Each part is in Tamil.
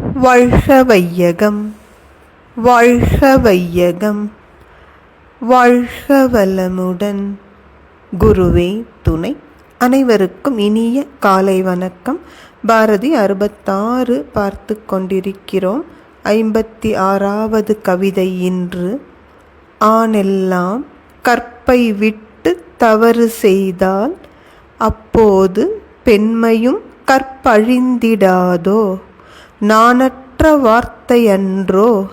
வாழ்க வையகம் வாழ்க வையகம் வாழ்க வளமுடன் குருவே துணை. அனைவருக்கும் இனிய காலை வணக்கம். பாரதி அறுபத்தாறு பார்த்து கொண்டிருக்கிறோம். ஐம்பத்தி ஆறாவது கவிதை இன்று. ஆனெல்லாம் கற்பை விட்டு தவறு செய்தால் அப்போது பெண்மையும் கற்பழிந்திடாதோ? நாணற்ற வார்த்தையன்றோ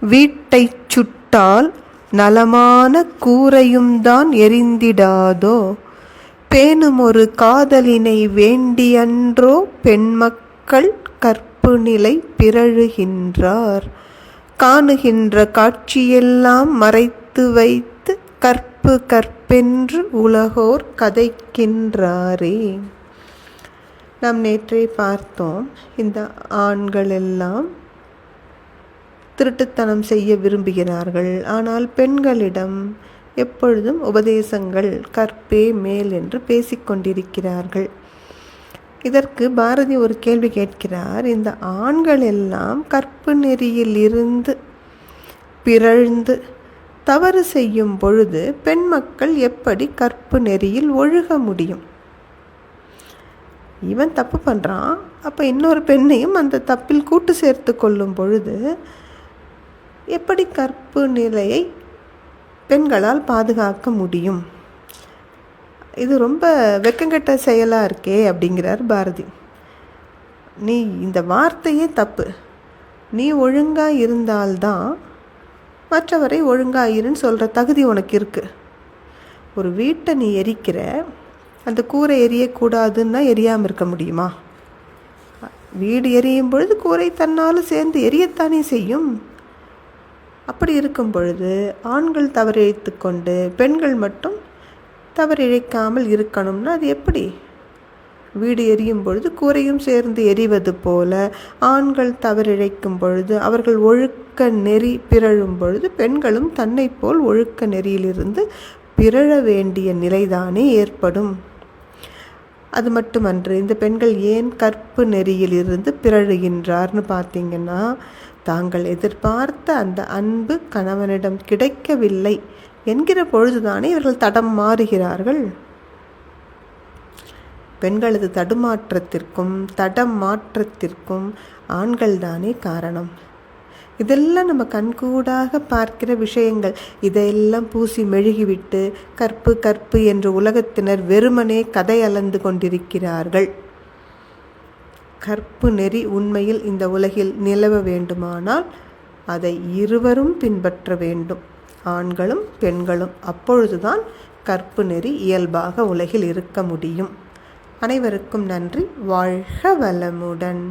வீட்டைச் சுட்டால் நலமான கூரையும் தான் எரிந்திடாதோ பேணுமொரு காதலினை வேண்டியன்றோ பெண்மக்கள் கற்பு நிலை பிறழுகின்றார். காணுகின்ற காட்சியெல்லாம் மறைத்து வைத்து கற்பு கற்பென்று உலகோர் கதைக்கின்றாரே. நாம் நேற்றே பார்த்தோம் இந்த ஆண்கள் எல்லாம் திருட்டுத்தனம் செய்ய விரும்புகிறார்கள். ஆனால் பெண்களிடம் எப்பொழுதும் உபதேசங்கள் கற்பே மேல் என்று பேசிக்கொண்டிருக்கிறார்கள் இதற்கு பாரதி ஒரு கேள்வி கேட்கிறார். இந்த ஆண்கள் எல்லாம் கற்பு நெறியில் இருந்து பிறழ்ந்து தவறு செய்யும் பொழுது பெண் மக்கள் எப்படி கற்பு நெறியில் ஒழுக முடியும்? இவன் தப்பு பண்ணுறான் அப்போ இன்னொரு பெண்ணையும் அந்த தப்பில் கூட்டு சேர்த்து கொள்ளும் பொழுது எப்படி கற்பு நிலையை பெண்களால் பாதுகாக்க முடியும்? இது ரொம்ப வெக்கங்கெட்ட செயலாக இருக்கே அப்படிங்கிறார் பாரதி. நீ இந்த வார்த்தையே தப்பு. நீ ஒழுங்காக இருந்தால்தான் மற்றவரை ஒழுங்காக இருன்னு சொல்கிற தகுதி உனக்கு இருக்குது ஒரு வீட்டை நீ எரிக்கிற அந்த கூரை எரியக்கூடாதுன்னா எரியாமல் இருக்க முடியுமா? வீடு எரியும் பொழுது கூரை தன்னால் சேர்ந்து எரியத்தானே செய்யும். அப்படி இருக்கும் பொழுது ஆண்கள் தவறிழைத்து கொண்டு பெண்கள் மட்டும் தவறிழைக்காமல் இருக்கணும்னா அது எப்படி? வீடு எரியும் பொழுது கூரையும் சேர்ந்து எரிவது போல ஆண்கள் தவறிழைக்கும் பொழுது அவர்கள் ஒழுக்க நெறி பிறழும் பொழுது பெண்களும் தன்னை போல் ஒழுக்க நெறியிலிருந்து பிறழ வேண்டிய நிலைதானே ஏற்படும். அது மட்டுமன்று இந்த பெண்கள் ஏன் கற்பு நெறியிலிருந்து பிறழுகின்றார்னு பார்த்தீங்கன்னா தாங்கள் எதிர்பார்த்த அந்த அன்பு கணவனிடம் கிடைக்கவில்லை என்கிற பொழுதுதானே இவர்கள் தடம் மாறுகிறார்கள்? பெண்களது தடுமாற்றத்திற்கும் தடம் மாற்றத்திற்கும் ஆண்கள் தானே காரணம். இதெல்லாம் நம்ம கண்கூடாக பார்க்கிற விஷயங்கள். இதையெல்லாம் பூசி மெழுகிவிட்டு கற்பு கற்பு என்று உலகத்தினர் வெறுமனே கதை அளந்து கொண்டிருக்கிறார்கள். கற்பு நெறி உண்மையில் இந்த உலகில் நிலவ வேண்டுமானால் அதை இருவரும் பின்பற்ற வேண்டும். ஆண்களும் பெண்களும் அப்பொழுதுதான் கற்பு நெறி இயல்பாக உலகில் இருக்க முடியும். அனைவருக்கும் நன்றி. வாழ்க வளமுடன்.